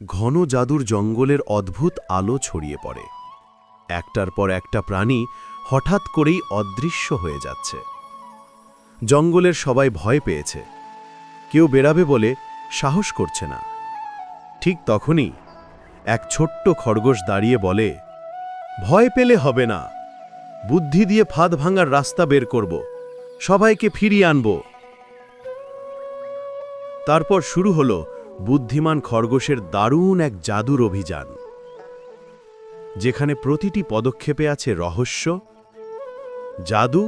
ঘন জাদুর জঙ্গলের অদ্ভুত আলো ছড়িয়ে পড়ে। একটার পর একটা প্রাণী হঠাৎ করেই অদৃশ্য হয়ে যাচ্ছে। জঙ্গলের সবাই ভয় পেয়েছে। কেউ বেরাবে বলে সাহস করছে না। ঠিক তখনই এক ছোট্ট খরগোশ দাঁড়িয়ে বলে, ভয় পেলে হবে না। বুদ্ধি দিয়ে ফাঁদ ভাঙার রাস্তা বের করব। সবাইকে ফিরিয়ে আনব। তারপর শুরু হলো বুদ্ধিমান খরগোশের দারুণ এক জাদুর অভিযান, যেখানে প্রতিটি পদক্ষেপে আছে রহস্য, জাদু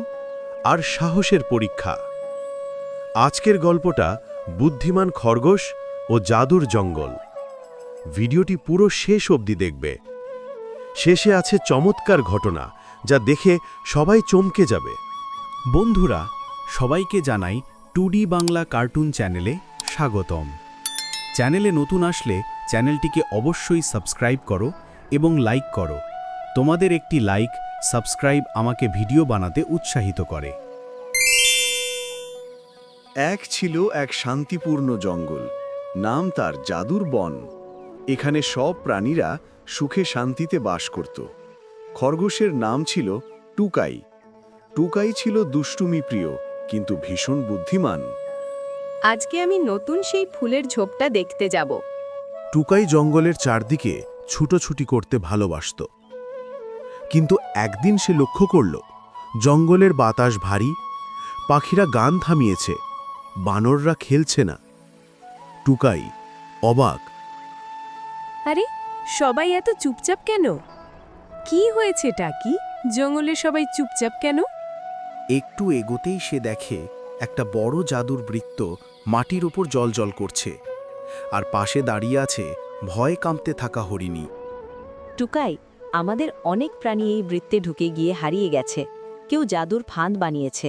আর সাহসের পরীক্ষা। আজকের গল্পটা বুদ্ধিমান খরগোশ ও জাদুর জঙ্গল। ভিডিওটি পুরো শেষ অবধি দেখবে। শেষে আছে চমৎকার ঘটনা যা দেখে সবাই চমকে যাবে। বন্ধুরা, সবাইকে জানাই টুডি বাংলা কার্টুন চ্যানেলে স্বাগতম। চ্যানেলে নতুন আসলে চ্যানেলটিকে অবশ্যই সাবস্ক্রাইব করো এবং লাইক করো। তোমাদের একটি লাইক, সাবস্ক্রাইব আমাকে ভিডিও বানাতে উৎসাহিত করে। এক ছিল এক শান্তিপূর্ণ জঙ্গল। নাম তার জাদুর বন। এখানে সব প্রাণীরা সুখে শান্তিতে বাস করত। খরগোশের নাম ছিল টুকাই। টুকাই ছিল দুষ্টুমি প্রিয়, কিন্তু ভীষণ বুদ্ধিমান। আজকে আমি নতুন সেই ফুলের ঝোপটা দেখতে যাব। টুকাই জঙ্গলের চারদিকে ছুটোছুটি করতে ভালোবাসত। কিন্তু একদিন সে লক্ষ্য করল জঙ্গলের বাতাস ভারী পাখিরা গান থামিয়েছে বানররা খেলছে না। টুকাই অবাক। আরে সবাই এত চুপচাপ কেন? কি হয়েছে টাকি জঙ্গলে সবাই চুপচাপ কেন? একটু এগোতেই সে দেখে একটা বড় জাদুর বৃত্ত মাটির উপর জলজল করছে আর পাশে দাঁড়িয়ে আছে ভয় কাঁপতে থাকা হরিণী। টুকাই আমাদের অনেক প্রাণী এই বৃত্তে ঢুকে গিয়ে হারিয়ে গেছে। কেউ জাদুর ফাঁদ বানিয়েছে।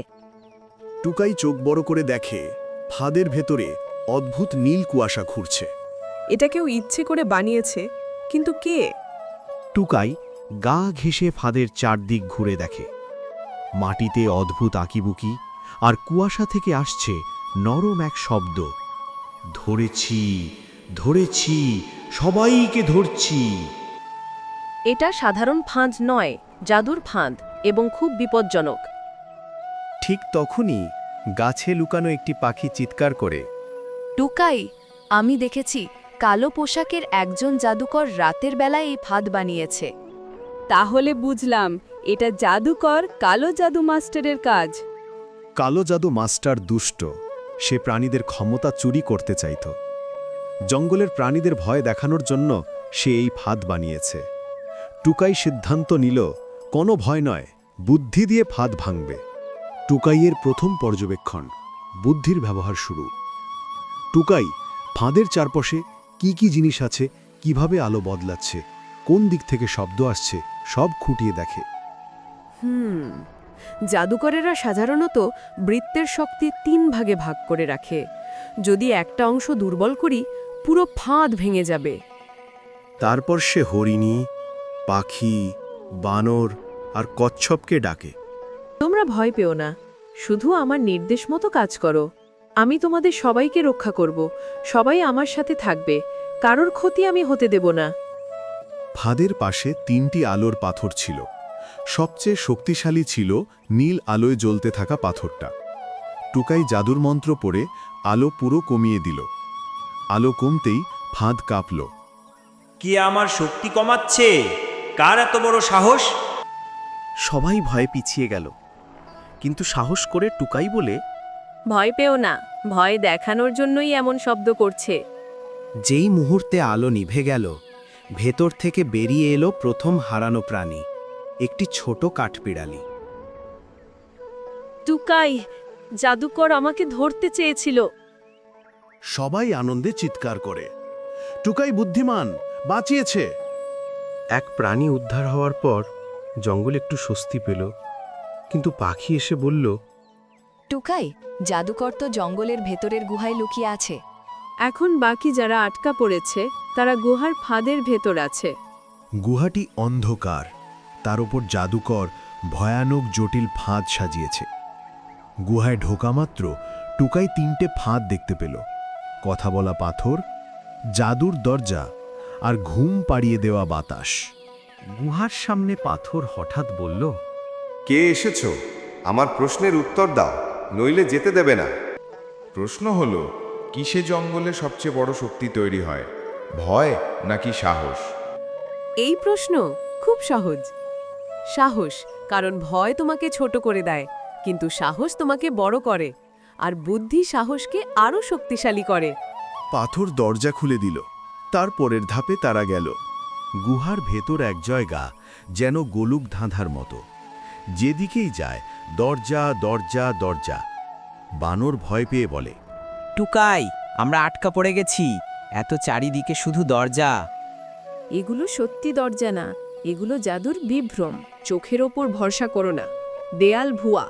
টুকাই চোখ বড় করে দেখে ফাঁদের ভেতরে অদ্ভুত নীল কুয়াশা ঘুরছে। এটা কেউ ইচ্ছে করে বানিয়েছে কিন্তু কে? টুকাই গা ঘেঁষে ফাঁদের চারদিক ঘুরে দেখে। মাটিতে অদ্ভুত আঁকিবুকি আর কুয়াশা থেকে আসছে নরম এক শব্দ। ধরেছি ধরেছি সবাইকে ধরছি। এটা সাধারণ ফাঁদ নয় জাদুর ফাঁদ এবং খুব বিপজ্জনক। ঠিক তখনই গাছে লুকানো একটি পাখি চিৎকার করে। টুকাই আমি দেখেছি কালো পোশাকের একজন জাদুকর রাতের বেলায় এই ফাঁদ বানিয়েছে। তাহলে বুঝলাম এটা জাদুকর কালো জাদু মাস্টারের কাজ। কালো জাদু মাস্টার দুষ্ট, সে প্রাণীদের ক্ষমতা চুরি করতে চাইত। জঙ্গলের প্রাণীদের ভয় দেখানোর জন্য সে এই ফাঁদ বানিয়েছে। টুকাই সিদ্ধান্ত নিল, কোনো ভয় নয়, বুদ্ধি দিয়ে ফাঁদ ভাঙবে। টুকাইয়ের প্রথম পর্যবেক্ষণ, বুদ্ধির ব্যবহার শুরু। টুকাই, ফাঁদের চারপাশে কি কি জিনিস আছে, কীভাবে আলো বদলাচ্ছে, কোন দিক থেকে শব্দ আসছে, সব খুঁটিয়ে দেখে। হুম জাদুকরেরা সাধারণত বৃত্তের শক্তি তিন ভাগে ভাগ করে রাখে। যদি একটা অংশ দুর্বল করি পুরো ফাঁদ ভেঙে যাবে। তারপর সে হরিণী পাখি বানর আর কচ্ছপকে ডাকে। তোমরা ভয় পেও না। শুধু আমার নির্দেশ মতো কাজ করো। আমি তোমাদের সবাইকে রক্ষা করব। সবাই আমার সাথে থাকবে। কারোর ক্ষতি আমি হতে দেব না। ফাঁদের পাশে তিনটি আলোর পাথর ছিল। সবচেয়ে শক্তিশালী ছিল নীল আলোয় জ্বলতে থাকা পাথরটা। টুকাই জাদুর মন্ত্র পড়ে আলো পুরো কমিয়ে দিল। আলো কমতেই ফাঁদ কাঁপল। কে আমার শক্তি কমাচ্ছে? কার এত বড় সাহস? সবাই ভয়ে পিছিয়ে গেল। কিন্তু সাহস করে টুকাই বলে ভয় পেও না ভয় দেখানোর জন্যই এমন শব্দ করছে। যেই মুহূর্তে আলো নিভে গেল ভেতর থেকে বেরিয়ে এলো প্রথম হারানো প্রাণী। একটি ছোট কাঠবিড়ালি। টুকাই জাদুকর আমাকে ধরতে চেয়েছিল। সবাই আনন্দে চিৎকার করে। টুকাই বুদ্ধিমান বাঁচিয়েছে। এক প্রাণী উদ্ধার হওয়ার পর জঙ্গল একটু স্বস্তি পেল কিন্তু পাখি এসে বলল টুকাই জাদুকর তো জঙ্গলের ভেতরের গুহায় লুকিয়ে আছে। এখন বাকি যারা আটকা পড়েছে তারা গুহার ফাঁদের ভেতর আছে। গুহাটি অন্ধকার। তার ওপর জাদুকর ভয়ানক জটিল ফাঁদ সাজিয়েছে। গুহায় ঢোকা মাত্র টুকাই তিনটে ফাঁদ দেখতে পেল। কথা বলা পাথর জাদুর দরজা আর ঘুম পাড়িয়ে দেওয়া বাতাস। গুহার সামনে পাথর হঠাৎ বলল কে এসেছ? আমার প্রশ্নের উত্তর দাও নইলে যেতে দেবে না। প্রশ্ন হলো কিসে জঙ্গলে সবচেয়ে বড় শক্তি তৈরি হয়? ভয় নাকি সাহস? এই প্রশ্ন খুব সহজ। সাহস কারণ ভয় তোমাকে ছোট করে দেয় কিন্তু সাহস তোমাকে বড় করে আর বুদ্ধি সাহসকে আরও শক্তিশালী করে। পাথর দরজা খুলে দিল তারপরের ধাপে তারা গেল। গুহার ভেতর এক জায়গা যেন গোলুক ধাঁধার মতো। যেদিকেই যায় দরজা দরজা দরজা। বানর ভয় পেয়ে বলে টুকাই আমরা আটকা পড়ে গেছি এত চারিদিকে শুধু দরজা। এগুলো সত্যি দরজা না এগুলো জাদুর বিভ্রম। চোখের ওপর ভরসা করো না। দেয়াল ভুয়া।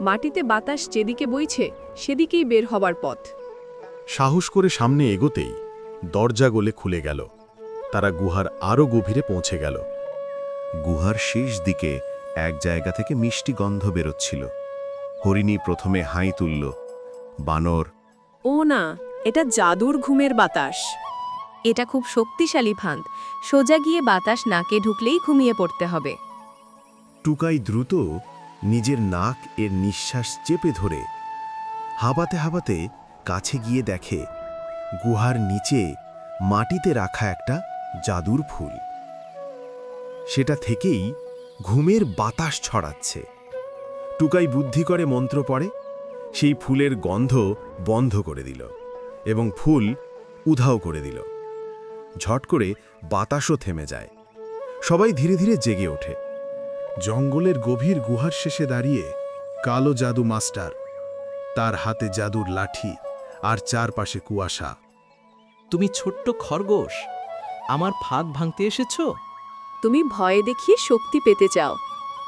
মাটিতে বাতাস যেদিকে বইছে সেদিকেই বের হবার পথ। সাহস করে সামনে এগোতেই দরজা গলে খুলে গেল। তারা গুহার আরও গভীরে পৌঁছে গেল। গুহার শেষ দিকে এক জায়গা থেকে মিষ্টি গন্ধ বেরোচ্ছিল। হরিণী প্রথমে হাই তুলল বানর ও না এটা জাদুর ঘুমের বাতাস। এটা খুব শক্তিশালী ফাঁদ। সোজা গিয়ে বাতাস নাকে ঢুকলেই ঘুমিয়ে পড়তে হবে। টুকাই দ্রুত নিজের নাক এর নিঃশ্বাস চেপে ধরে হাবাতে হাবাতে কাছে গিয়ে দেখে গুহার নিচে মাটিতে রাখা একটা জাদুর ফুল। সেটা থেকেই ঘুমের বাতাস ছড়াচ্ছে। টুকাই বুদ্ধি করে মন্ত্র পড়ে, সেই ফুলের গন্ধ বন্ধ করে দিল এবং ফুল উধাও করে দিল। ঝট করে বাতাসও থেমে যায়। সবাই ধীরে ধীরে জেগে ওঠে। জঙ্গলের গভীর গুহার শেষে দাঁড়িয়ে কালো জাদু মাস্টার তার হাতে জাদুর লাঠি আর চারপাশে কুয়াশা। তুমি ছোট্ট খরগোশ আমার ফাঁদ ভাঙতে এসেছ? তুমি ভয়ে দেখিয়ে শক্তি পেতে চাও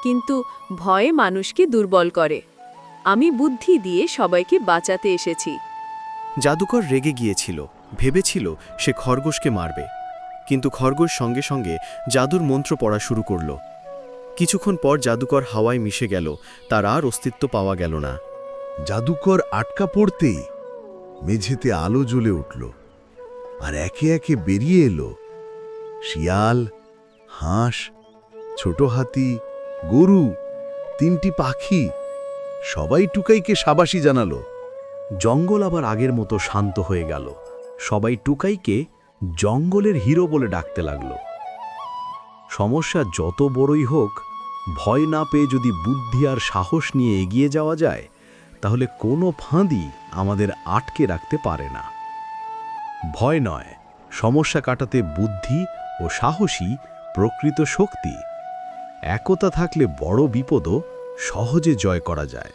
কিন্তু ভয়ে মানুষকে দুর্বল করে। আমি বুদ্ধি দিয়ে সবাইকে বাঁচাতে এসেছি। জাদুকর রেগে গিয়েছিল। ভেবেছিল সে খরগোশকে মারবে, কিন্তু খরগোশ সঙ্গে সঙ্গে জাদুর মন্ত্র পড়া শুরু করল। কিছুক্ষণ পর জাদুকর হাওয়ায় মিশে গেল, তার আর অস্তিত্ব পাওয়া গেল না। জাদুকর আটকা পড়তেই মেঝেতে আলো জ্বলে উঠল, আর একে একে বেরিয়ে এলো। শিয়াল, হাঁস, ছোট হাতি, গরু, তিনটি পাখি, সবাই টুকাইকে সাবাসী জানালো। জঙ্গল আবার আগের মতো শান্ত হয়ে গেল। সবাই টুকাইকে জঙ্গলের হিরো বলে ডাকতে লাগল। সমস্যা যত বড়ই হোক, ভয় না পেয়ে যদি বুদ্ধি আর সাহস নিয়ে এগিয়ে যাওয়া যায়, তাহলে কোনো ফাঁদি আমাদের আটকে রাখতে পারে না। ভয় নয়, সমস্যা কাটাতে বুদ্ধি ও সাহসী প্রকৃত শক্তি। একতা থাকলে বড় বিপদও সহজে জয় করা যায়।